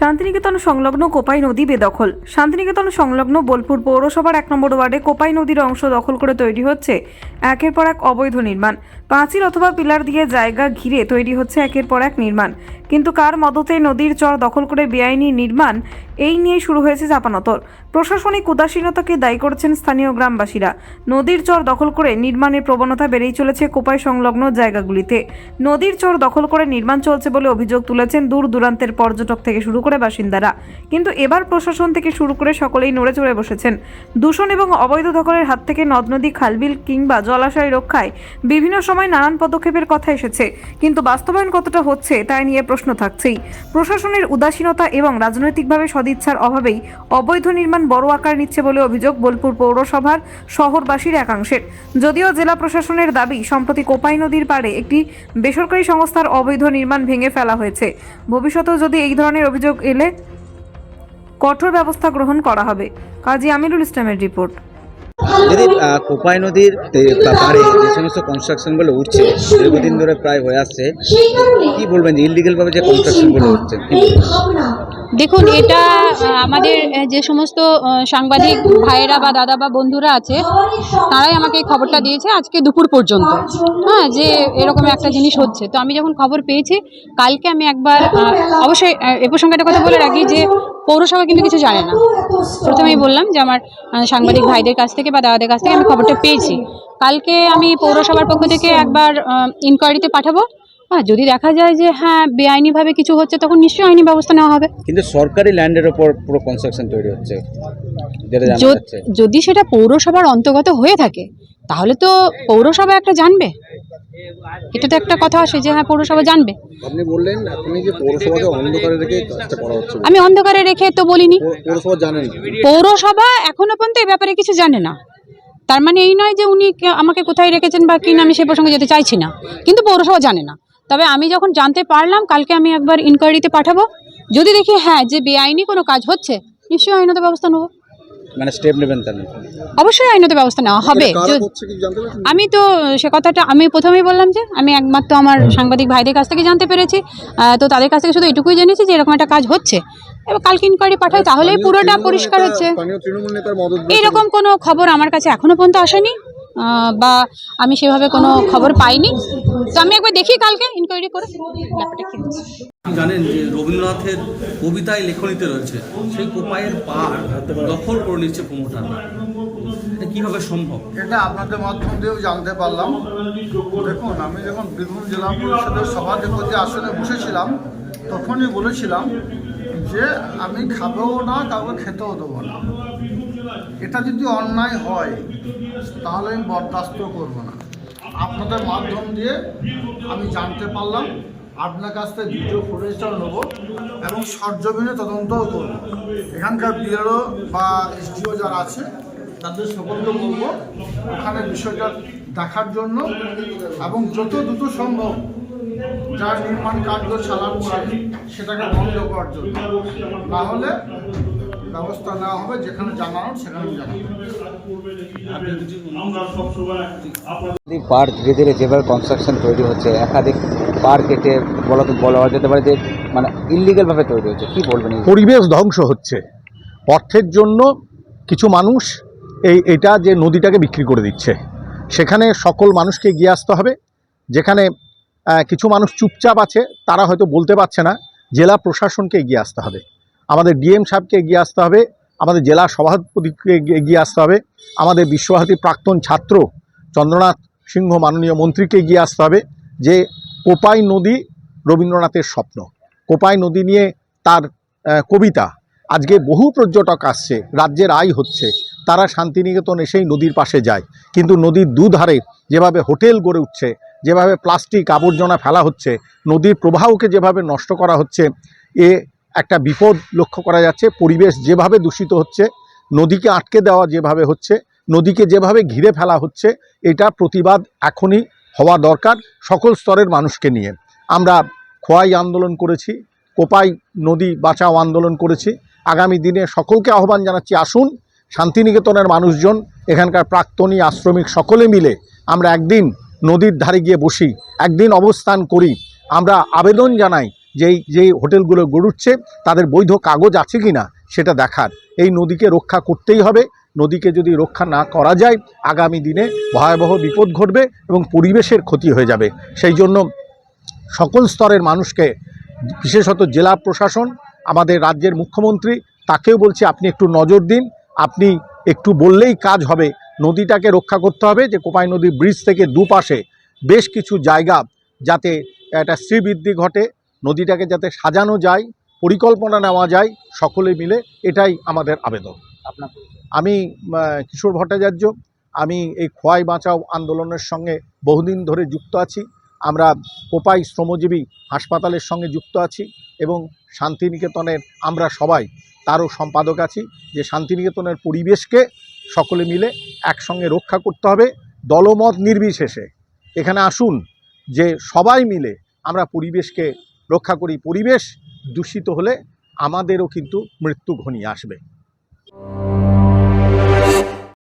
শান্তিনিকেতন সংলগ্ন কোপাই নদী বেদখল। শান্তিনিকেতন সংলগ্ন বোলপুর পৌরসভার এক নম্বর ওয়ার্ডে কোপাই নদীর অংশ দখল করে তৈরি হচ্ছে একের পর এক অবৈধ নির্মাণ। পাঁচিল অথবা পিলার দিয়ে জায়গা ঘিরে তৈরি হচ্ছে একের পর এক নির্মাণ। কিন্তু কার মদতে নদীর চর দখল করে বেআইনি নির্মাণ এই নিয়ে শুরু হয়েছে চাপানতর প্রশাসনিক উদাসীনতাকে দায়ী করেছেন স্থানীয় গ্রামবাসীরা। নদীর চর দখল করে নির্মাণের প্রবণতা বেড়েই চলেছে কোপাই সংলগ্ন জায়গাগুলিতে। নদীর চর দখল করে নির্মাণ চলছে বলে অভিযোগ তুলেছেন দূর দূরান্তের পর্যটক থেকে শুরু করে বাসিন্দারা। কিন্তু এবার প্রশাসন থেকে শুরু করে সকলেই নড়ে চড়ে বসেছেন। দূষণ এবং অবৈধ দখলের হাত থেকে নদ, নদী, খালবিল কিংবা জলাশয় রক্ষায় বিভিন্ন সময় নানান পদক্ষেপের কথা এসেছে। কিন্তু বাস্তবায়ন কতটা হচ্ছে তাই নিয়ে প্রশ্ন থাকছেই। প্রশাসনের উদাসীনতা এবং রাজনৈতিকভাবে সদিচ্ছার অভাবেই অবৈধ নির্মাণ বড় আকার নিচ্ছে বলে অভিযোগ বোলপুর পৌরসভার শহরবাসীর একাংশের। যদিও জেলা প্রশাসনের দাবি, সম্প্রতি কোপাই নদীর পাড়ে একটি বেসরকারি সংস্থার অবৈধ নির্মাণ ভেঙে ফেলা হয়েছে। ভবিষ্যতেও যদি এই ধরনের অভিযোগ এলে কঠোর ব্যবস্থা গ্রহণ করা হবে। কাজী আমিরুল ইসলামের রিপোর্ট। যদি কোপাই নদীর পাড়ে যে সমস্ত কনস্ট্রাকশনগুলো উঠছে, দীর্ঘদিন ধরে প্রায় হয়ে আসছে, কি বলবেন যে ইলিগেল যে কনস্ট্রাকশনগুলো হচ্ছে? দেখুন, এটা আমাদের যে সমস্ত সাংবাদিক ভাইয়েরা বা দাদা বা বন্ধুরা আছে, তারাই আমাকে এই খবরটা দিয়েছে আজকে দুপুর পর্যন্ত। হ্যাঁ যে এরকম একটা জিনিস হচ্ছে। তো আমি যখন খবর পেয়েছি, কালকে আমি একবার অবশ্যই এ প্রসঙ্গে একটা কথা বলে রাখি যে পৌরসভা কিন্তু কিছু জানে না। প্রথমেই বললাম যে আমার সাংবাদিক ভাইদের কাছ থেকে বা দাদাদের কাছ থেকে আমি খবরটা পেয়েছি। কালকে আমি পৌরসভার পক্ষ থেকে একবার ইনকোয়ারিতে পাঠাবো। হ্যাঁ যদি দেখা যায় যে হ্যাঁ বেআইনিভাবে কিছু হচ্ছে তখন নিশ্চয়ই আইনি ব্যবস্থা নেওয়া হবে। কিন্তু সরকারি ল্যান্ডের ওপর পুরো কনস্ট্রাকশন তৈরি হচ্ছে। যদি সেটা পৌরসভার অন্তর্গত হয়ে থাকে তাহলে তো পৌরসভা একটা জানবে। এটা তো একটা কথা আসে যে হ্যাঁ পৌরসভা জানবে। আপনি বললেন আপনি যে পৌরসভাকে অন্ধকারে রেখে কাজটা করা হচ্ছে আমি অন্ধকারে রেখে তো বলিনি। পৌর- পৌরসভা জানেন পৌরসভা এখনও পর্যন্ত এই ব্যাপারে কিছু জানে না। তার মানে এই নয় যে উনি আমাকে কোথায় রেখেছেন বা কি না আমি সেই প্রসঙ্গে যেতে চাইছি না। কিন্তু পৌরসভা জানে না। তবে আমি যখন জানতে পারলাম কালকে আমি একবার ইনকোয়ারিতে পাঠাবো। যদি দেখি হ্যাঁ যে বেআইনি কোনো কাজ হচ্ছে নিশ্চয়ই আইনত ব্যবস্থা নেব। মানে স্টেপ নেবেন তাহলে অবশ্যই আইনত ব্যবস্থা নেওয়া হবে। পারছেন? আমি তো সে কথাটা আমি প্রথমেই বললাম যে আমি একমাত্র আমার সাংবাদিক ভাইদের কাছ থেকে জানতে পেরেছি। তো তাদের কাছ থেকে শুধু এটুকুই জেনেছি যে এরকম একটা কাজ হচ্ছে। এবার কালকে ইনকোয়ারি পাঠাই তাহলেই পুরোটা পরিষ্কার হচ্ছে। এইরকম কোনো খবর আমার কাছে এখনও পর্যন্ত আসেনি। বা আমি সেভাবে কোনো খবর পাইনি। তো আমি একবার দেখি কালকে ইনকোয়ারি করে। ব্যাপারটা কি জানেন যে রবীন্দ্রনাথের কবিতায় লেখনীতে রয়েছে, সেই কোপায়ের পার দখল করে নিচ্ছে প্রমোটার এটা কীভাবে সম্ভব? এটা আপনাদের মাধ্যম দিয়েও জানতে পারলাম। দেখুন, আমি যখন বীরভূম জেলা পরিষদের সভাধিপতি আসনে বসেছিলাম, তখনই বলেছিলাম যে আমি খাবেও না, কাউকে খেতেও দেবো না। এটা যদি অন্যায় হয়, তাহলে আমি বরদাস্ত করব না। আপনাদের মাধ্যম দিয়ে আমি জানতে পারলাম আপনার কাছ থেকে ভিডিও ফুটেজটাও নেব এবং সরজমিনে তদন্তও করব। এখানকার বিএলও বা এসডিও যারা আছে তাদের সকলকে বলব ওখানে বিষয়টা দেখার জন্য এবং যত দ্রুত সম্ভব যার নির্মাণ কার্য চালাচ্ছে সেটাকে বন্ধ করার জন্য। না হলে ব্যবস্থা নেওয়া হবে যেখানে জানানো সেখানে জানানো নদী পার ধীরে ধীরে যেভাবে কনস্ট্রাকশন তৈরি হচ্ছে একাধিক পার কেটে বলা বলা যেতে পারে যে মানে ইলিগেলভাবে তৈরি হচ্ছে কি বলবেন পরিবেশ ধ্বংস হচ্ছে। অর্থের জন্য কিছু মানুষ এই, এটা যে নদীটাকে বিক্রি করে দিচ্ছে, সেখানে সকল মানুষকে এগিয়ে আসতে হবে। যেখানে কিছু মানুষ চুপচাপ আছে, তারা হয়তো বলতে পারছে না, জেলা প্রশাসনকে এগিয়ে আসতে হবে। আমাদের ডিএম সাহেবকে এগিয়ে আসতে হবে, আমাদের জেলা সভাপতিকে এগিয়ে আসতে হবে, আমাদের বিশ্বভারতী প্রাক্তন ছাত্র চন্দ্রনাথ সিংহ মাননীয় মন্ত্রীকে এগিয়ে আসতে হবে, যে কোপাই নদী রবীন্দ্রনাথের স্বপ্ন। কোপাই নদী নিয়ে তার কবিতা। আজকে বহু পর্যটক আসছে রাজ্যের আয় হচ্ছে। তারা শান্তিনিকেতন এসেই নদীর পাশে যায়। কিন্তু নদীর দুধারে যেভাবে হোটেল গড়ে উঠছে, যেভাবে প্লাস্টিক আবর্জনা ফেলা হচ্ছে, নদীর প্রবাহকে যেভাবে নষ্ট করা হচ্ছে, এ একটা বিপদ লক্ষ্য করা যাচ্ছে। পরিবেশ যেভাবে দূষিত হচ্ছে, নদীকে আটকে দেওয়া যেভাবে হচ্ছে, নদীকে যেভাবে ঘিরে ফেলা হচ্ছে, এটা প্রতিবাদ এখনই হওয়া দরকার সকল স্তরের মানুষকে নিয়ে। আমরা খোয়াই আন্দোলন করেছি, কোপাই নদী বাঁচাও আন্দোলন করেছি। আগামী দিনে সকলকে আহ্বান জানাচ্ছি, আসুন শান্তিনিকেতনের মানুষজন, এখানকার প্রাক্তনী আশ্রমিক সকলে মিলে আমরা একদিন নদীর ধারে গিয়ে বসি, একদিন অবস্থান করি। আমরা আবেদন জানাই যেই যেই হোটেলগুলো গড়ুচ্ছে, তাদের বৈধ কাগজ আছে কি না সেটা দেখার। এই নদীকে রক্ষা করতেই হবে। নদীকে যদি রক্ষা না করা যায়, আগামী দিনে ভয়াবহ বিপদ ঘটবে এবং পরিবেশের ক্ষতি হয়ে যাবে। সেই জন্য সকল স্তরের মানুষকে, বিশেষত জেলা প্রশাসন, আমাদের রাজ্যের মুখ্যমন্ত্রী, তাকেও বলছি আপনি একটু নজর দিন। আপনি একটু বললেই কাজ হবে। নদীটাকে রক্ষা করতে হবে যে কোপাই নদী ব্রিজ থেকে দুপাশে। বেশ কিছু জায়গা যাতে একটা শ্রীবৃদ্ধি ঘটে, নদীটাকে যাতে সাজানো যায়, পরিকল্পনা নেওয়া যায়, সকলে মিলে এটাই আমাদের আবেদন। আমি কিশোর ভট্টাচার্য, আমি এই খোয়াই বাঁচাও আন্দোলনের সঙ্গে বহুদিন ধরে যুক্ত আছি। আমরা কোপাই শ্রমজীবী হাসপাতালের সঙ্গে যুক্ত আছি এবং শান্তিনিকেতনের আমরা সবাই তারও সম্পাদক আছি যে শান্তিনিকেতনের পরিবেশকে সকলে মিলে একসঙ্গে রক্ষা করতে হবে দলমত নির্বিশেষে। এখানে আসুন যে সবাই মিলে আমরা পরিবেশকে রক্ষা করি। পরিবেশ দূষিত হলে আমাদেরও কিন্তু মৃত্যু ঘনিয়ে আসবে।